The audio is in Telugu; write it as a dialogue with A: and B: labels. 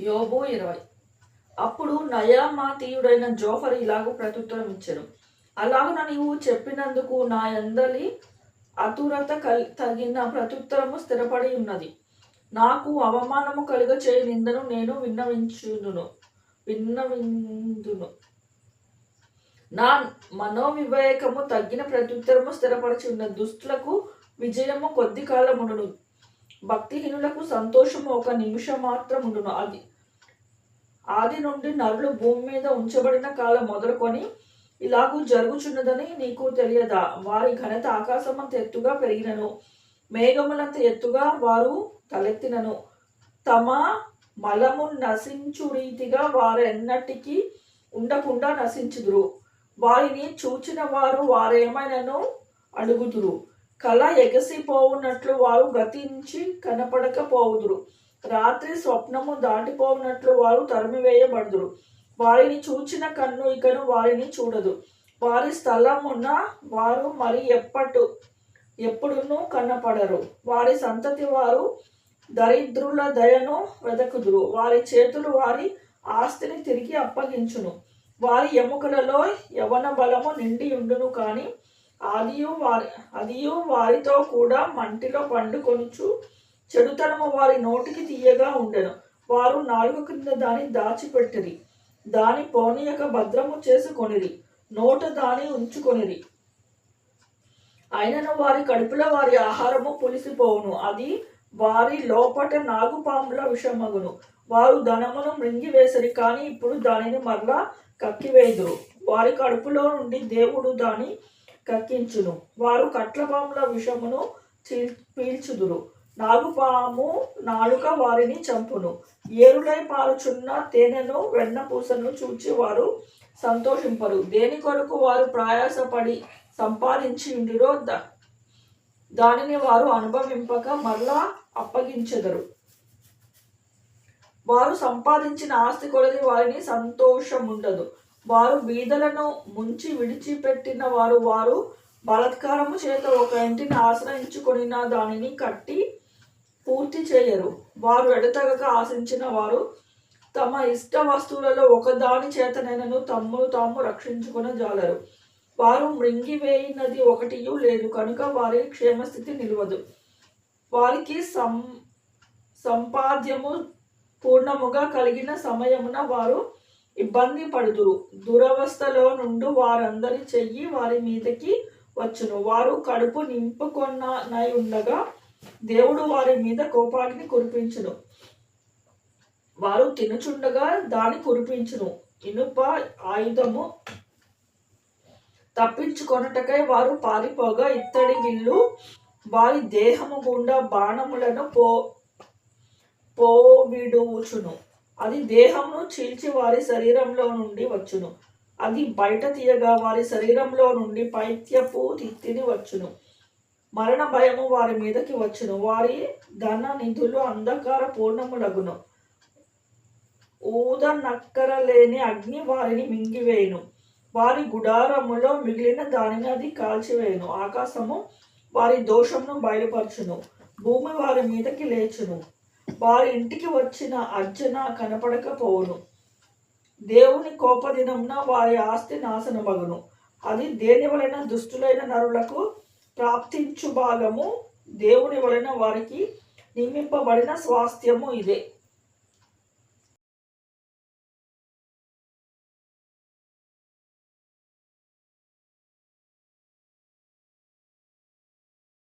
A: యోబు ఇరవై. అప్పుడు నయామాతీయుడైన జోఫర్ ఇలాగూ ప్రత్యుత్తరం ఇచ్చాను. అలాగున నీవు చెప్పినందుకు నా ఎందలి అతురత కల్ తగిన ప్రత్యుత్తరము స్థిరపడి ఉన్నది. నాకు అవమానము కలుగ చేయ నిందను నేను విన్నవించుదును. విన్నవిందును. నా మనోవివేకము తగ్గిన ప్రత్యుత్తరము స్థిరపరచి ఉన్న దుస్తులకు విజయము కొద్ది కాలముండును భక్తిహీనులకు సంతోషము ఒక నిమిషం మాత్రం ఉండును అది ఆది నుండి నరులు భూమి మీద ఉంచబడిన కాలం మొదలుకొని ఇలాగూ జరుగుచున్నదని నీకు తెలియదా? వారి ఘనత ఆకాశమంత ఎత్తుగా పెరిగినను. మేఘములంత ఎత్తుగా వారు తలెత్తినను. తమ మలము నశించు రీతిగా వారెన్నటికీ ఉండకుండా నశించుదురు. వారిని చూచిన వారు వారేమైనను అడుగుదురు కళ ఎగసిపోవునట్లు వారు గతించి కనపడకపోవుదురు. రాత్రి స్వప్నము దాటిపోవునట్లు వారు తరిమివేయబడుదురు. వారిని చూచిన కన్ను ఇకను వారిని చూడదు. వారి స్థలమున్న వారు మరి ఎప్పటు ఎప్పుడునూ కనపడరు. వారి సంతతి వారు దరిద్రుల దయను వెదకుదురు. వారి చేతులు వారి ఆస్తిని తిరిగి అప్పగించును. వారి ఎముకలలో యవన బలము నిండి ఉండును కానీ అదియు వారి అదియు వారితో కూడా మంటిలో పండుకొనుచు చెడుతనము వారి నోటికి తీయగా ఉండెను. వారు నాలుగు క్రింద దాన్ని దాచిపెట్టిరి. దాని పోనీయక భద్రము చేసుకొనిరి. నోట దాని ఉంచుకొనిరి. అయినను వారి కడుపులో వారి ఆహారము పులిసిపోవును. అది వారి లోపట నాగుపాముల విషమగును. వారు ధనమును మృంగివేసరి కానీ ఇప్పుడు దానిని మరలా కక్కివేదురు వారి కడుపులో నుండి దేవుడు దాని కక్కించును వారు కట్లపాముల విషమును పీల్చుదురు. నాగుపాము నాలుక వారిని చంపును. ఏరులై పారుచున్న తేనెను వెన్నపూసను చూచి వారు సంతోషింపరు. దేని కొరకు వారు ప్రయాసపడి సంపాదించి ఉండిరో ద- దానిని వారు అనుభవింపక మరలా అప్పగించెదరు. వారు సంపాదించిన ఆస్తి కొలది వారిని సంతోషముండదు. వారు వీధులను ముంచి విడిచిపెట్టిన వారు వారు బలాత్కారము చేత ఒక ఇంటిని ఆశ్రయించుకొనిన దానిని కట్టి పూర్తి చేయరు. వారు ఎడతగక ఆశించిన వారు తమ ఇష్ట వస్తువులలో ఒకదాని చేతనైనను తమ్మును తాము రక్షించుకుని జాలరు. వారు మృంగివేయినది ఒకటి లేదు కనుక వారి క్షేమస్థితి నిలవదు. వారికి సం సంపాద్యము పూర్ణముగా కలిగిన సమయమున వారు ఇబ్బంది పడుదురు. దురవస్థలో నుండి వారందరి చెయ్యి వారి మీదకి వచ్చును. వారు కడుపు నింపుకొననై ఉండగా దేవుడు వారి మీద కోపాగ్ని కురిపించును. వారు తినుచుండగా దాని కురిపించును. ఇనుప ఆయుధము తప్పించుకొనుటకై వారు పారిపోగా ఇత్తడి విల్లు వారి దేహము గుండా బాణములను పో పోవిడుచును. అది దేహమును చీల్చి వారి శరీరంలో నుండి వచ్చును. అది బయట తీయగా వారి శరీరంలో నుండి పైత్యపు తిత్తిని వచ్చును. మరణ భయము వారి మీదకి వచ్చును. వారి ధన నిధులు అంధకార పూర్ణములగును ఊద నక్కర లేని అగ్ని వారిని మింగివేయును. వారి గుడారములో మిగిలిన దానిని అది కాల్చివేయును. ఆకాశము వారి దోషమును బయలుపరచును. భూమి వారి మీదకి లేచును. వారి ఇంటికి వచ్చిన అర్జన కనపడకపోవును. దేవుని కోపదినంన వారి ఆస్తి నాశనమగును. అది దేని వలన దుష్టులైన నరులకు ప్రాప్తించు భాగము? దేవుని వలన వారికి నియమింపబడిన స్వాస్థ్యము ఇదే.